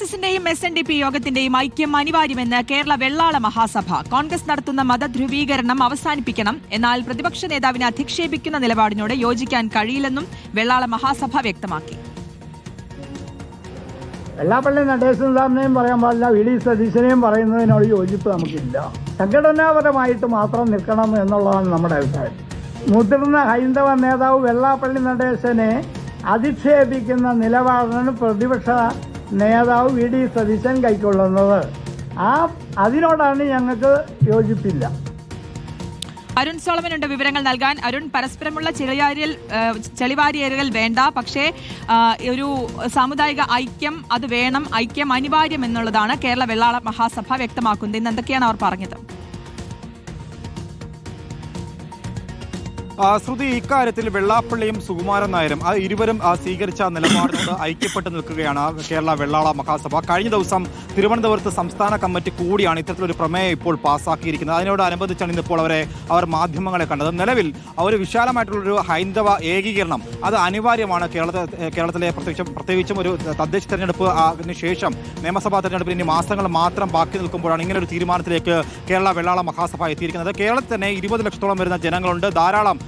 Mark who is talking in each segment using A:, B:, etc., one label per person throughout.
A: R S എസിന്റെയും S N D P യോഗത്തിന്റെയും ഐക്യം അനിവാര്യമെന്ന് കേരള വെള്ളാള മഹാസഭ. കോൺഗ്രസ് നടത്തുന്ന മതധ്രുവീകരണം അവസാനിപ്പിക്കണം. എന്നാൽ പ്രതിപക്ഷ നേതാവിനെ അധിക്ഷേപിക്കുന്ന നിലപാടിനോട് യോജിക്കാൻ കഴിയില്ലെന്നും വെള്ളാള മഹാസഭ വ്യക്തമാക്കി.
B: വെള്ളാപ്പള്ളി നടേശൻ സാറിനെയും പറയാൻ പാടില്ല വി ഡി സതീശനെയും പറയുന്നതിനോട് യോജിപ്പ് നമുക്കില്ല. സംഘടനാപരമായിട്ട് മാത്രം നിൽക്കണം എന്നുള്ളതാണ് നമ്മുടെ അഭിപ്രായം. മുതിർന്ന ഹൈന്ദവ നേതാവ് വെള്ളാപ്പള്ളി നടേശനെ അധിക്ഷേപിക്കുന്ന നിലപാടിന് പ്രതിപക്ഷ നേതാവ് വി ഡി സതീശൻ കൈക്കൊള്ളുന്നത്. ആ അതിനോടാണ് ഞങ്ങൾക്ക് യോജിപ്പില്ല.
A: അരുൺ സോളമനുണ്ട് വിവരങ്ങൾ നൽകാൻ. അരുൺ പരസ്പരമുള്ള ചെളിയാരിയൽ ചെളിവാരിയലുകൾ വേണ്ട. പക്ഷേ ഒരു സാമുദായിക ഐക്യം അത് വേണം. ഐക്യം അനിവാര്യം എന്നുള്ളതാണ് കേരള വെള്ളാള മഹാസഭ വ്യക്തമാക്കുന്നത്. ഇന്ന് എന്തൊക്കെയാണ് അവർ പറഞ്ഞത്?
C: ശ്രുതി ഇക്കാര്യത്തിൽ വെള്ളാപ്പള്ളിയും സുകുമാരൻ നായരും ആ ഇരുവരും സ്വീകരിച്ച നിലപാടിനോട് ഐക്യപ്പെട്ട് നിൽക്കുകയാണ് കേരള വെള്ളാള മഹാസഭ. കഴിഞ്ഞ ദിവസം തിരുവനന്തപുരത്ത് സംസ്ഥാന കമ്മിറ്റി കൂടിയാണ് ഇത്തരത്തിലൊരു പ്രമേയം ഇപ്പോൾ പാസ്സാക്കിയിരിക്കുന്നത് അതിനോടനുബന്ധിച്ചാണ് ഇന്നിപ്പോൾ അവരെ അവർ മാധ്യമങ്ങളെ കണ്ടത്. നിലവിൽ അവർ വിശാലമായിട്ടുള്ളൊരു ഹൈന്ദവ ഏകീകരണം അത് അനിവാര്യമാണ് കേരളത്തെ കേരളത്തിലെ പ്രത്യേകിച്ചും പ്രത്യേകിച്ചും ഒരു തദ്ദേശ തെരഞ്ഞെടുപ്പ് ശേഷം നിയമസഭാ തെരഞ്ഞെടുപ്പിന് ഇനി മാസങ്ങൾ മാത്രം ബാക്കി നിൽക്കുമ്പോഴാണ് ഇങ്ങനെ ഒരു തീരുമാനത്തിലേക്ക് കേരള വെള്ളാള മഹാസഭ എത്തിയിരിക്കുന്നത്. കേരളത്തിൽ തന്നെ ഇരുപത് ലക്ഷത്തോളം വരുന്ന ജനങ്ങളുണ്ട്. ധാരാളം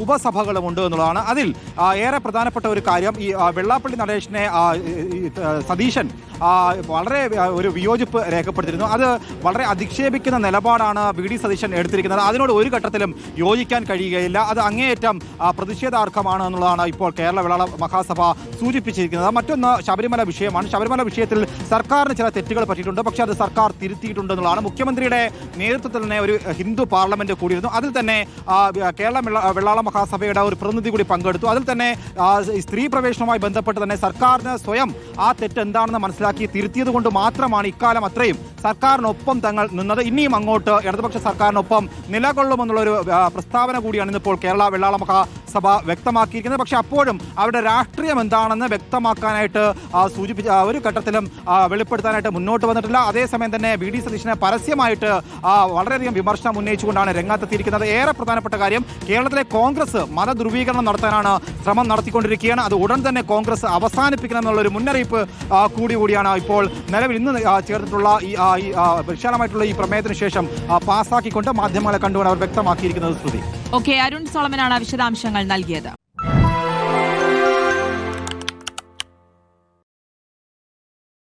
C: ഉപസഭകളുമുണ്ട് എന്നുള്ളതാണ്. അതിൽ ഏറെ പ്രധാനപ്പെട്ട ഒരു കാര്യം ഈ വെള്ളാപ്പള്ളി നടേശനെ സതീശൻ വളരെ ഒരു വിയോജിപ്പ് രേഖപ്പെടുത്തിയിരുന്നു. അത് വളരെ അധിക്ഷേപിക്കുന്ന നിലപാടാണ് വി ഡി സതീശൻ എടുത്തിരിക്കുന്നത്. അതിനോട് ഒരു ഘട്ടത്തിലും യോജിക്കാൻ കഴിയുകയില്ല. അത് അങ്ങേയറ്റം പ്രതിഷേധാർഹമാണ് എന്നുള്ളതാണ് ഇപ്പോൾ കേരള വിള മഹാസഭ സൂചിപ്പിച്ചിരിക്കുന്നത്. മറ്റൊന്ന് ശബരിമല വിഷയമാണ്. ശബരിമല വിഷയത്തിൽ സർക്കാരിന് ചില തെറ്റുകൾ പറ്റിയിട്ടുണ്ട്. പക്ഷേ അത് സർക്കാർ തിരുത്തിയിട്ടുണ്ട് എന്നുള്ളതാണ്. മുഖ്യമന്ത്രിയുടെ നേതൃത്വത്തിൽ തന്നെ ഒരു ഹിന്ദു പാർലമെന്റ് കൂടിയിരുന്നു. അതിൽ തന്നെ കേരള വെള്ള- വെള്ളാള മഹാസഭയുടെ ഒരു പ്രതിനിധി കൂടി പങ്കെടുത്തു. അതിൽ തന്നെ സ്ത്രീ പ്രവേശനവുമായി ബന്ധപ്പെട്ട് തന്നെ സർക്കാരിന് സ്വയം ആ തെറ്റ് എന്താണെന്ന് മനസ്സിലാക്കി തിരുത്തിയത് കൊണ്ട് മാത്രമാണ് ഇക്കാലം അത്രയും സർക്കാരിനൊപ്പം തങ്ങൾ നിന്നത്. ഇനിയും അങ്ങോട്ട് ഇടതുപക്ഷ സർക്കാരിനൊപ്പം നിലകൊള്ളുമെന്നുള്ള ഒരു പ്രസ്താവന കൂടിയാണ് ഇന്നിപ്പോൾ കേരള വെള്ളാള മഹാസഭ വ്യക്തമാക്കിയിരിക്കുന്നത്. പക്ഷെ അപ്പോഴും അവരുടെ രാഷ്ട്രീയം എന്താണെന്ന് വ്യക്തമാക്കാനായിട്ട് സൂചിപ്പിച്ച ഒരു ഘട്ടത്തിലും വെളിപ്പെടുത്താനായിട്ട് മുന്നോട്ട് വന്നിട്ടില്ല. അതേസമയം തന്നെ വി ഡി സതീശനെ പരസ്യമായിട്ട് വളരെയധികം വിമർശനം ഉന്നയിച്ചുകൊണ്ടാണ് രംഗത്തെത്തിയിരിക്കുന്നത്. ഏറെ പ്രധാനപ്പെട്ട കാര്യം കേരളത്തിലെ കോൺഗ്രസ് മതധ്രുവീകരണം നടത്താനാണ് ശ്രമം നടത്തിക്കൊണ്ടിരിക്കുകയാണ്. അത് ഉടൻ തന്നെ കോൺഗ്രസ് അവസാനിപ്പിക്കണം എന്നുള്ള ഒരു മുന്നറിയിപ്പ് കൂടി കൂടിയാണ് ഇപ്പോൾ നിലവിൽ ഇന്ന് ചേർത്തിട്ടുള്ള ഈ വിശാലമായിട്ടുള്ള ഈ പ്രമേയത്തിന് ശേഷം പാസ്സാക്കിക്കൊണ്ട് മാധ്യമങ്ങളെ കണ്ടുകൊണ്ട് അവർ വ്യക്തമാക്കിയിരിക്കുന്നത് ശ്രുതി.
A: ഓക്കെ അരുൺ സോളമനാണ് വിശദാംശങ്ങൾ നൽകിയത്.